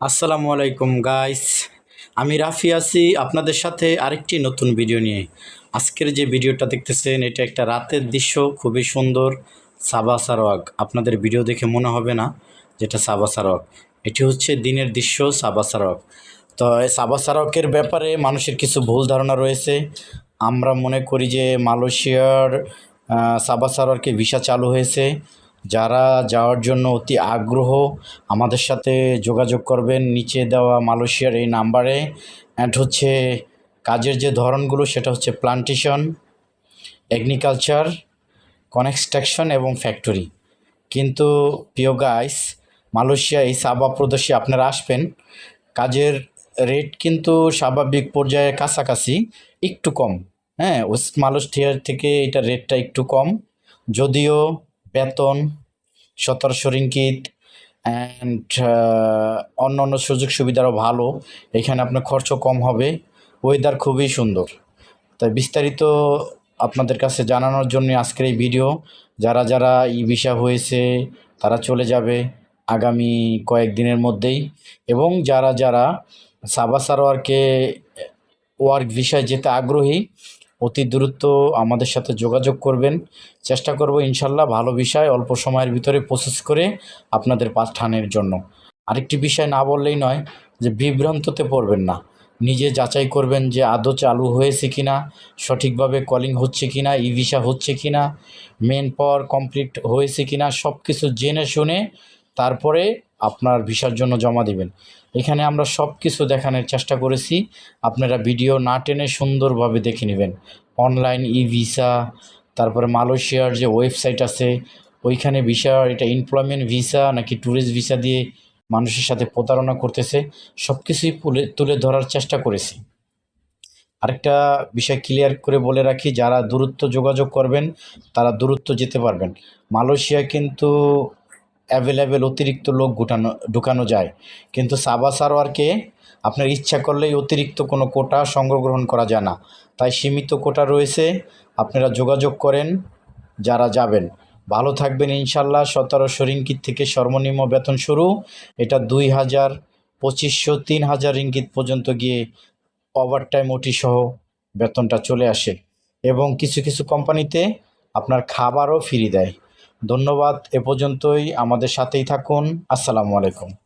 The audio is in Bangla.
আসসালামু আলাইকুম গাইস আমি রাফি আছি আপনাদের সাথে আরেকটি নতুন ভিডিও নিয়ে। আজকের যে ভিডিওটা দেখতেছেন, এটা একটা রাতের দৃশ্য, খুবই সুন্দর, সাবা সারোয়াগ আপনাদের ভিডিও দেখে মনে হবে না যেটা সাবা সারোয়াগ এটি হচ্ছে দিনের দৃশ্য, সাবা সারোয়াগ তো সাবা সারোয়াকের ব্যাপারে মানুষের কিছু ভুল ধারণা রয়েছে। আমরা মনে করি যে মালয়েশিয়ার সাবা ভিসা চালু হয়েছে। যারা যাওয়ার জন্য অতি আগ্রহ আমাদের সাথে যোগাযোগ করবেন, নিচে দেওয়া মালয়েশিয়ার এই নাম্বারে। অ্যান্ড হচ্ছে কাজের যে ধরনগুলো, সেটা হচ্ছে প্লান্টেশন এগ্রিকালচার কনস্ট্রাকশন এবং ফ্যাক্টরি কিন্তু প্রিয় গাইস মালয়েশিয়া এই সাবা প্রদেশে আপনারা আসবেন। কাজের রেট কিন্তু স্বাভাবিক পর্যায়ে কাছাকাছি, একটু কম। হ্যাঁ ওয়েস্ট মালয়েশিয়ার থেকে এটা রেটটা একটু কম। যদিও বেতন, সতেরোশো রিঙ্কিত অ্যান্ড অন্য অন্য সুযোগ সুবিধারও ভালো। এখানে আপনার খরচও কম হবে। ওয়েদার খুবই সুন্দর। তাই বিস্তারিত আপনাদের কাছে জানানোর জন্য আজকের এই ভিডিও যারা যারা ই ভিসা হয়েছে, তারা চলে যাবে আগামী কয়েকদিনের মধ্যেই। এবং যারা যারা সাবা সারোয়ারকে ওয়ার্ক ভিসায় যেতে আগ্রহী অতি দ্রুত আমাদের সাথে যোগাযোগ করবেন। চেষ্টা করব ইনশাল্লাহ ভালো বিষয় অল্প সময়ের ভিতরে প্রসেস করে আপনাদের পাঠানের জন্য। আরেকটি বিষয় না বললেই নয় যে বিভ্রান্ততে পড়বেন না। নিজে যাচাই করবেন যে আদৌ চালু হয়েছে কিনা, সঠিকভাবে কলিং হচ্ছে কিনা, ই ভিসা হচ্ছে কি না মেন পাওয়ার কমপ্লিট হয়েছে কি না সব কিছু জেনে শুনে তারপরে আপনার ভিসার জন্য জমা দিবেন। এখানে আমরা সব কিছু দেখানোর চেষ্টা করেছি। আপনারা ভিডিও না টেনে সুন্দরভাবে দেখে নেবেন। অনলাইন ই ভিসা তারপরে মালয়েশিয়ার যে ওয়েবসাইট আছে, ওইখানে ভিসা, এটা এমপ্লয়মেন্ট ভিসা নাকি ট্যুরিস্ট ভিসা দিয়ে মানুষের সাথে প্রতারণা করতেছে সব কিছুই তুলে ধরার চেষ্টা করেছি। আরেকটা বিষয় ক্লিয়ার করে বলে রাখি, যারা দূরত্ব যোগাযোগ করবেন, তারা দূরত্ব যেতে পারবেন। মালয়েশিয়া কিন্তু অ্যাভেলেবেল অতিরিক্ত লোক গুটানো, ঢুকানো যায়। কিন্তু সাবা সারোয়ারকে আপনার ইচ্ছা করলেই অতিরিক্ত কোনো কোটা সংগ্রহ গ্রহণ করা যায় না। তাই সীমিত কোটা রয়েছে, আপনারা যোগাযোগ করেন, যারা যাবেন। ভালো থাকবেন ইনশাল্লাহ সতেরোশো রিঙ্কিত থেকে সর্বনিম্ন বেতন শুরু। এটা দুই হাজার পঁচিশশো তিন হাজার রিঙ্কিত পর্যন্ত গিয়ে ওভারটাইম ওটি সহ বেতনটা চলে আসে। এবং কিছু কিছু কোম্পানিতে আপনার খাবারও ফ্রি দেয়। ধন্যবাদ এ পর্যন্তই আমাদের সাথেই থাকুন। আসসালামু আলাইকুম।